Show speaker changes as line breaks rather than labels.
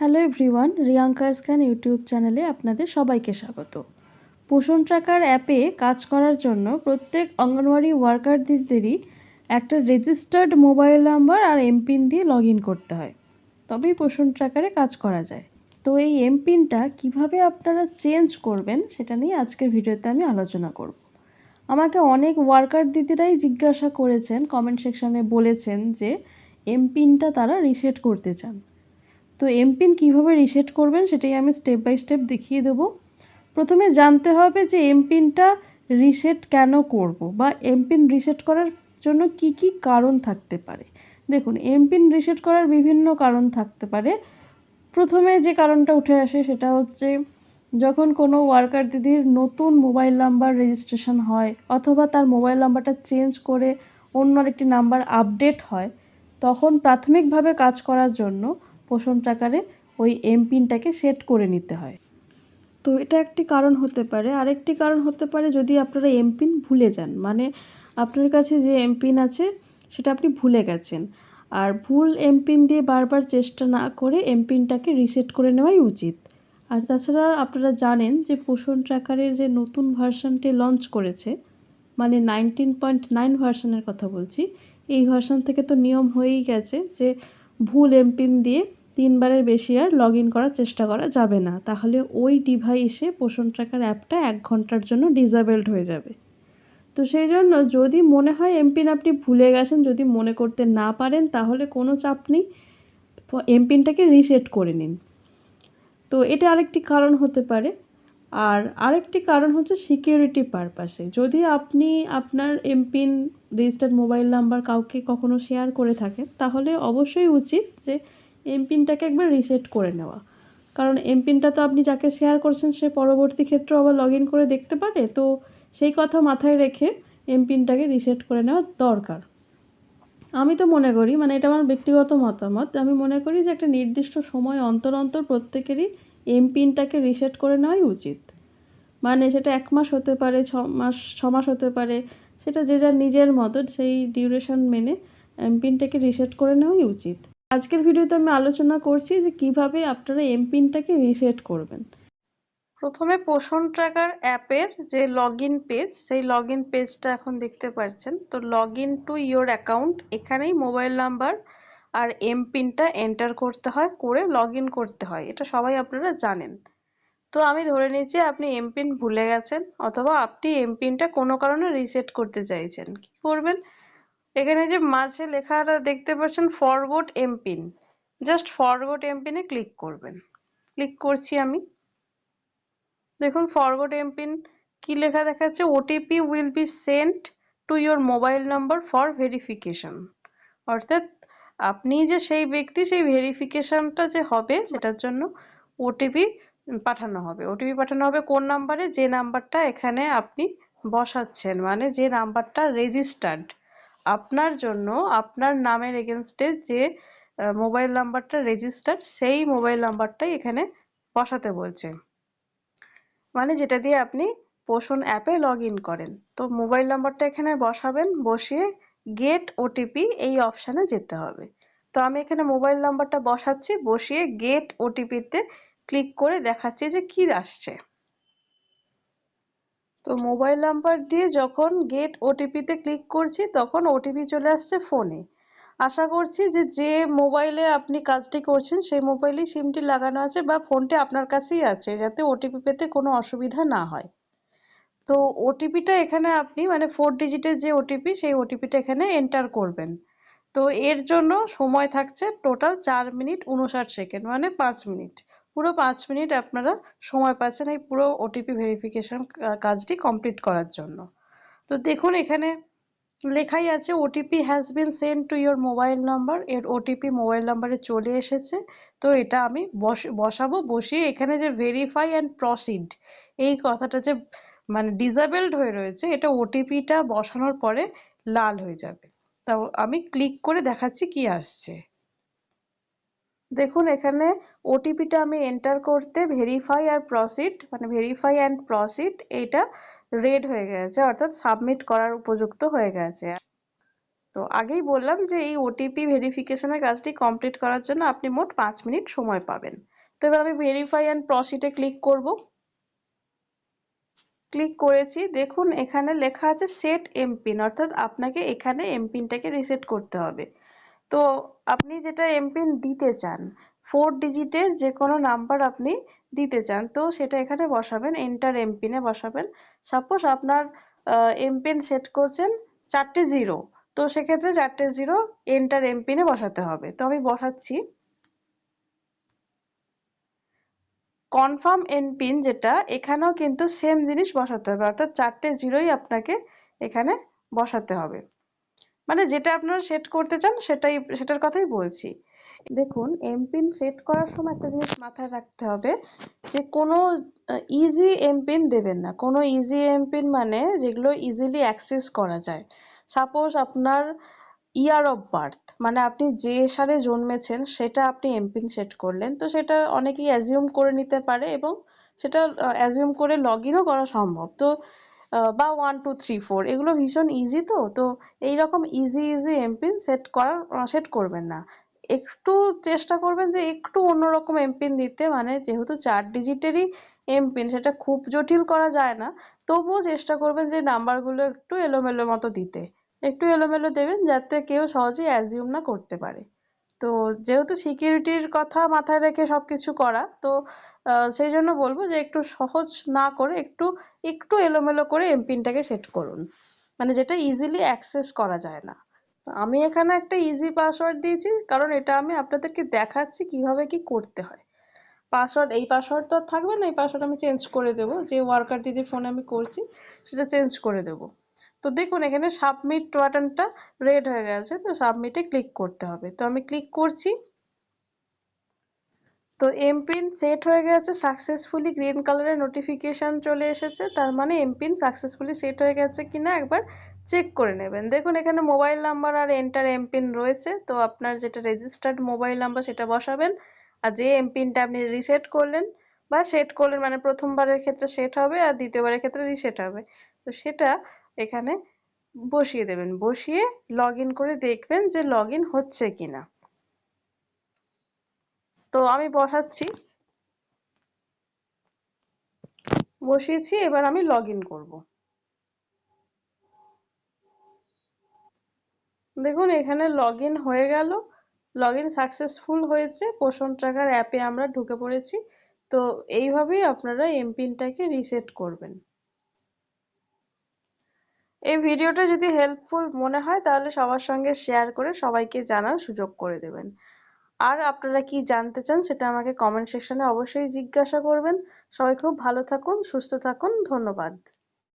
Hello everyone, Riyanka scan YouTube চ্যানেলে আপনাদের সবাইকে স্বাগত। পোষণ ট্র্যাকার অ্যাপে কাজ করার জন্য প্রত্যেক অঙ্গনওয়াড়ি ওয়ার্কার দিদিদেরই একটা রেজিস্টার্ড মোবাইল নাম্বার আর এমপিন দিয়ে লগ করতে হয়। তবেই পোষণ ট্র্যাকারে কাজ করা যায়। তো এই এমপিনটা কীভাবে আপনারা চেঞ্জ করবেন সেটা নিয়ে আজকের ভিডিওতে আমি আলোচনা করব। আমাকে অনেক ওয়ার্কার দিদিরাই জিজ্ঞাসা করেছেন কমেন্ট সেকশানে বলেছেন যে এমপিনটা তারা রিসেট করতে চান। তো এমপিন কীভাবে রিসেট করবেন সেটাই আমি স্টেপ বাই স্টেপ দেখিয়ে দেবো। প্রথমে জানতে হবে যে এমপিনটা রিসেট কেন করব বা এমপিন রিসেট করার জন্য কি কি কারণ থাকতে পারে। দেখুন এমপিন রিসেট করার বিভিন্ন কারণ থাকতে পারে। প্রথমে যে কারণটা উঠে আসে সেটা হচ্ছে যখন কোনো ওয়ার্কার দিদির নতুন মোবাইল নাম্বার রেজিস্ট্রেশন হয় অথবা তার মোবাইল নাম্বারটা চেঞ্জ করে অন্য আরেকটি নাম্বার আপডেট হয়, তখন প্রাথমিকভাবে কাজ করার জন্য পোষণ ট্র্যাকারে ওই এমপিনটাকে সেট করে নিতে হয়। তো এটা একটি কারণ হতে পারে। আরেকটি কারণ হতে পারে যদি আপনারা এমপিন ভুলে যান। মানে আপনার কাছে যে এমপিন আছে, সেটা আপনি ভুলে গেছেন। আর ভুল এমপিন দিয়ে বারবার চেষ্টা না করে এমপিনটাকে রিসেট করে নেওয়াই উচিত। আর তাছাড়া আপনারা জানেন যে পোষণ ট্র্যাকারের যে নতুন ভার্সানটি লঞ্চ করেছে মানে নাইনটিন পয়েন্ট নাইন ভার্সানের কথা বলছি, এই ভার্সান থেকে তো নিয়ম হয়েই গেছে যে ভুল এমপিন দিয়ে তিনবারের বেশি আর লগ ইন করার চেষ্টা করা যাবে না। তাহলে ওই ডিভাইসে পোষণ ট্র্যাকার অ্যাপটা এক ঘণ্টার জন্য ডিসেবেলড হয়ে যাবে। তো সেই জন্য যদি মনে হয় এমপিন আপনি ভুলে গেছেন, যদি মনে করতে না পারেন, তাহলে কোনো চাপ নেই। এমপিনটাকে রিসেট করে নিন। তো এটা আরেকটি কারণ হতে পারে। আর আরেকটি কারণ হচ্ছে সিকিউরিটি পারপাসে যদি আপনি আপনার এমপিন রেজিস্টার্ড মোবাইল নাম্বার কাউকে কখনো শেয়ার করে থাকেন, তাহলে অবশ্যই উচিত যে এমপিনটাকে একবার রিসেট করে নেওয়া। কারণ এমপিনটা তো আপনি যাকে শেয়ার করছেন, সে পরবর্তী ক্ষেত্রে আবার লগ ইন করে দেখতে পারে। তো সেই কথা মাথায় রেখে এমপিনটাকে রিসেট করে নেওয়া দরকার। আমি তো মনে করি মানে এটা আমার ব্যক্তিগত মতামত, আমি মনে করি যে একটা নির্দিষ্ট সময় অন্তর অন্তর প্রত্যেকেরই এমপিনটাকে রিসেট করে নেওয়াই উচিত। মানে সেটা এক মাস হতে পারে, ছ মাস ছ মাস হতে পারে, সেটা যে যার নিজের মতো সেই ডিউরেশন মেনে এমপিনটাকে রিসেট করে নেওয়াই উচিত। আজকের ভিডিওতে আমি আলোচনা করছি যে কীভাবে আপনারা এমপিনটাকে রিসেট করবেন। প্রথমে পোষণ ট্র্যাকার অ্যাপের যে লগ ইন পেজ, সেই লগ ইন পেজটা এখন দেখতে পাচ্ছেন। তো log in to your account, এখানেই মোবাইল নাম্বার আর এমপিনটা এন্টার করতে হয়, করে লগ ইন করতে হয়। এটা সবাই আপনারা জানেন। তো আমি ধরে নিচ্ছি আপনি এমপিন ভুলে গেছেন, অথবা আপনি এমপিনটা কোনো কারণে রিসেট করতে চাইছেন। কি করবেন? এখানে যে মাঝে লেখাটা দেখতে পাচ্ছেন ফরগোট এমপিন জাস্ট ফরগোট এমপিনে ক্লিক করবেন। ক্লিক করছি আমি। দেখুন ফরগোট এমপিন কি লেখা দেখাচ্ছে? OTP will be sent to your mobile number for verification অর্থাৎ আপনি যে সেই ব্যক্তি, সেই ভেরিফিকেশনটা যে হবে, সেটার জন্য ওটিপি পাঠানো হবে। ওটিপি পাঠানো হবে কোন নাম্বারে যে নাম্বারটা এখানে আপনি বসাচ্ছেন। মানে যে নাম্বারটা রেজিস্টার্ড আপনার জন্য, আপনার নামের এগেনস্টে যে মোবাইল নাম্বারটা রেজিস্টার্ড সেই মোবাইল নাম্বারটাই এখানে বসাতে বলছে। মানে যেটা দিয়ে আপনি পোষণ অ্যাপে লগ করেন। তো মোবাইল নাম্বারটা এখানে বসাবেন, বসিয়ে গেট ওটিপি এই অপশানে যেতে হবে। তো আমি এখানে মোবাইল নাম্বারটা বসাচ্ছি, বসিয়ে গেট ওটিপিতে ক্লিক করে দেখাচ্ছি যে কি আসছে। তো মোবাইল নাম্বার দিয়ে যখন গেট ওটিপিতে ক্লিক করছি, তখন ওটিপি চলে আসছে ফোনে আশা করছি যে যে মোবাইলে আপনি কাজটি করছেন, সেই মোবাইলেই সিমটি লাগানো আছে বা ফোনটি আপনার কাছেই আছে, যাতে ওটিপি পেতে কোনো অসুবিধা না হয়। তো ওটিপিটা এখানে আপনি মানে ফোর ডিজিটের যে ওটিপি সেই ওটিপিটা এখানে এন্টার করবেন। তো এর জন্য সময় থাকছে টোটাল চার মিনিট উনষাট সেকেন্ড মানে পাঁচ মিনিট পুরো পাঁচ মিনিট আপনারা সময় পাচ্ছেন এই পুরো ওটিপি ভেরিফিকেশন কাজটি কমপ্লিট করার জন্য। তো দেখুন এখানে লেখাই আছে OTP has been send to your mobile number এর ওটিপি মোবাইল নাম্বারে চলে এসেছে। তো এটা আমি বস, বসাবো, বসিয়ে এখানে যে ভেরিফাই অ্যান্ড প্রসিড এই কথাটা যে মানে ডিসেবলড হয়ে রয়েছে, এটা ওটিপিটা বসানোর পরে লাল হয়ে যাবে। তাও আমি ক্লিক করে দেখাচ্ছি কি আসছে। দেখুন, এখানে ওটিপিটা আমি এন্টার করতে ভেরিফাই আর প্রসিড মানে ভেরিফাই অ্যান্ড প্রসিড এইটা রেড হয়ে গেছে, অর্থাৎ সাবমিট করার উপযুক্ত হয়ে গেছে। তো আগেই বললাম যে এই ওটিপি ভেরিফিকেশনের কাজটি কমপ্লিট করার জন্য আপনি মোট পাঁচ মিনিট সময় পাবেন। তো এবার আমি ভেরিফাই অ্যান্ড প্রসিডে ক্লিক করব। ক্লিক করেছি, দেখুন এখানে লেখা আছে সেট এমপিন অর্থাৎ আপনাকে এখানে এমপিনটাকে রিসেট করতে হবে। তো আপনি যেটা এমপিন দিতে চান ফোর ডিজিটের যে কোনো নাম্বার আপনি দিতে চান, তো সেটা এখানে বসাবেন এন্টার এমপিনে বসাবেন। সাপোজ আপনার এমপিন সেট করছেন চারটে জিরো তো সেক্ষেত্রে চারটে জিরো এন্টার এমপিনে বসাতে হবে। তো আমি বসাচ্ছি। কনফার্ম এনপিন যেটা, এখানেও কিন্তু সেম জিনিস বসাতে হবে, অর্থাৎ চারটে জিরোই আপনাকে এখানে বসাতে হবে। মানে যেটা আপনারা সেট করতে চান, সেটাই, সেটার কথাই বলছি। দেখুন এমপিন সেট করার সময় একটা জিনিস মাথায় রাখতে হবে যে কোনো ইজি এমপিন দেবেন না। কোনো ইজি এমপিন মানে যেগুলো ইজিলি অ্যাক্সেস করা যায়। সাপোজ আপনার ইয়ার অফ বার্থ মানে আপনি যে সালে জন্মেছেন, সেটা আপনি এমপিন সেট করলেন। তো সেটা অনেকেই অ্যাজিউম করে নিতে পারে এবং সেটা অ্যাজিউম করে লগ ইনও করা সম্ভব। তো বা ওয়ান টু থ্রি ফোর এগুলো ভীষণ ইজি তো তো এইরকম ইজি ইজি এমপিন সেট করার সেট করবেন না। একটু চেষ্টা করবেন যে একটু অন্যরকম এমপিন দিতে মানে যেহেতু চার ডিজিটেরই এমপিন সেটা খুব জটিল করা যায় না। তবুও চেষ্টা করবেন যে নাম্বারগুলো একটু এলোমেলো মতো দিতে। একটু এলোমেলো দেবেন, যাতে কেউ সহজেই অ্যাজিউম না করতে পারে। তো যেহেতু সিকিউরিটির কথা মাথায় রেখে সব কিছু করা, তো সেই জন্য বলব যে একটু সহজ না করে একটু একটু এলোমেলো করে এমপিনটাকে সেট করুন। মানে যেটা ইজিলি অ্যাক্সেস করা যায় না। আমি এখানে একটা ইজি পাসওয়ার্ড দিয়েছি, কারণ এটা আমি আপনাদেরকে দেখাচ্ছি কীভাবে কি করতে হয়। পাসওয়ার্ড এই পাসওয়ার্ড তো আর থাকবে না, এই পাসওয়ার্ড আমি চেঞ্জ করে দেবো। যে ওয়ার্কার দিদির ফোনে আমি করছি, সেটা চেঞ্জ করে দেবো। তো দেখুন, এখানে সাবমিট বাটনটা রেড হয়ে গেছে, তো সাবমিটে ক্লিক করতে হবে। তো আমি ক্লিক করছি। তো এমপিন সেট হয়ে গেছে সাকসেসফুলি গ্রিন কালারের নোটিফিকেশান চলে এসেছে, তার মানে এমপিন সাকসেসফুলি সেট হয়ে গেছে কিনা একবার চেক করে নেবেন। দেখুন, এখানে মোবাইল নাম্বার আর এন্টার এমপিন রয়েছে, তো আপনার যেটা রেজিস্টার্ড মোবাইল নাম্বার সেটা বসাবেন। আর যে এমপিনটা আপনি রিসেট করলেন বা সেট করলেন মানে প্রথমবারের ক্ষেত্রে সেট হবে আর দ্বিতীয়বারের ক্ষেত্রে রিসেট হবে। তো সেটা এখানে বসিয়ে দেবেন। বসিয়ে লগ করে দেখবেন যে লগ হচ্ছে কিনা। তো আমি বসাচ্ছি। বসিয়েছি, এবার আমি লগ করব। দেখুন, এখানে লগ হয়ে গেল। লগ সাকসেসফুল হয়েছে। পোষণ ট্রাকার অ্যাপে আমরা ঢুকে পড়েছি। তো এইভাবেই আপনারা এমপিনটাকে রিসেট করবেন। এই ভিডিওটা যদি হেল্পফুল মনে হয়, তাহলে সবার সঙ্গে শেয়ার করে সবাইকে জানার সুযোগ করে দেবেন। আর আপনারা কি জানতে চান, সেটা আমাকে কমেন্ট সেকশনে অবশ্যই জিজ্ঞাসা করবেন। সবাই খুব ভালো থাকুন, সুস্থ থাকুন, ধন্যবাদ।